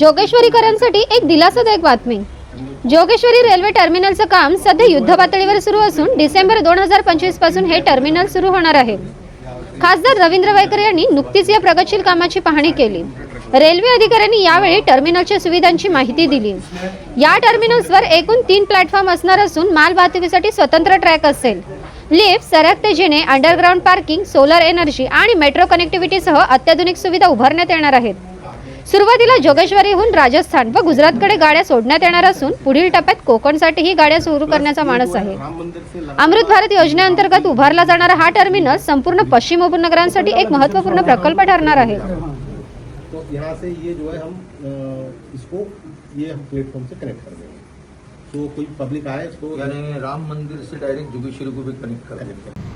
जोगेश्वरीकरांसाठी एक दिलासादायक बातमी. जोगेश्वरी रेल्वे टर्मिनलचं काम सध्या युद्धपातळीवर सुरू असून डिसेंबर दोन हजार पंचवीसपासून हे टर्मिनल सुरू होणार आहे. खासदार रवींद्र वायकर यांनी नुकतीच या प्रगतशील कामाची पाहणी केली. रेल्वे अधिकाऱ्यांनी यावेळी टर्मिनलच्या सुविधांची माहिती दिली. या टर्मिनल्सवर एकूण तीन प्लॅटफॉर्म असणार असून माल वाहतुकीसाठी स्वतंत्र ट्रॅक असेल. लिफ्ट सरकते जिने अंडरग्राऊंड पार्किंग सोलर एनर्जी आणि मेट्रो कनेक्टिव्हिटीसह अत्याधुनिक सुविधा उभारण्यात येणार आहेत. सुरुवातीला जोगेश्वरीहून राजस्थान व गुजरातकडे गाड्या सोडण्यात येणार असून पुढील टप्प्यात कोकणसाठीही गाड्या सुरू करण्याचा मानस आहे. अमृत भारत योजनेअंतर्गत उभारला जाणारा हा टर्मिनस संपूर्ण पश्चिम उपनगरांसाठी एक महत्त्वपूर्ण प्रकल्प ठरणार आहे. तो यहाँ से ये जो है हम अ, इसको ये हम प्लेटफॉर्म से कनेक्ट कर देंगे। तो कोई पब्लिक आए इसको? यानी राम मंदिर से डायरेक्ट जोगेश्वरी को भी कनेक्ट कर कनेक्ट कर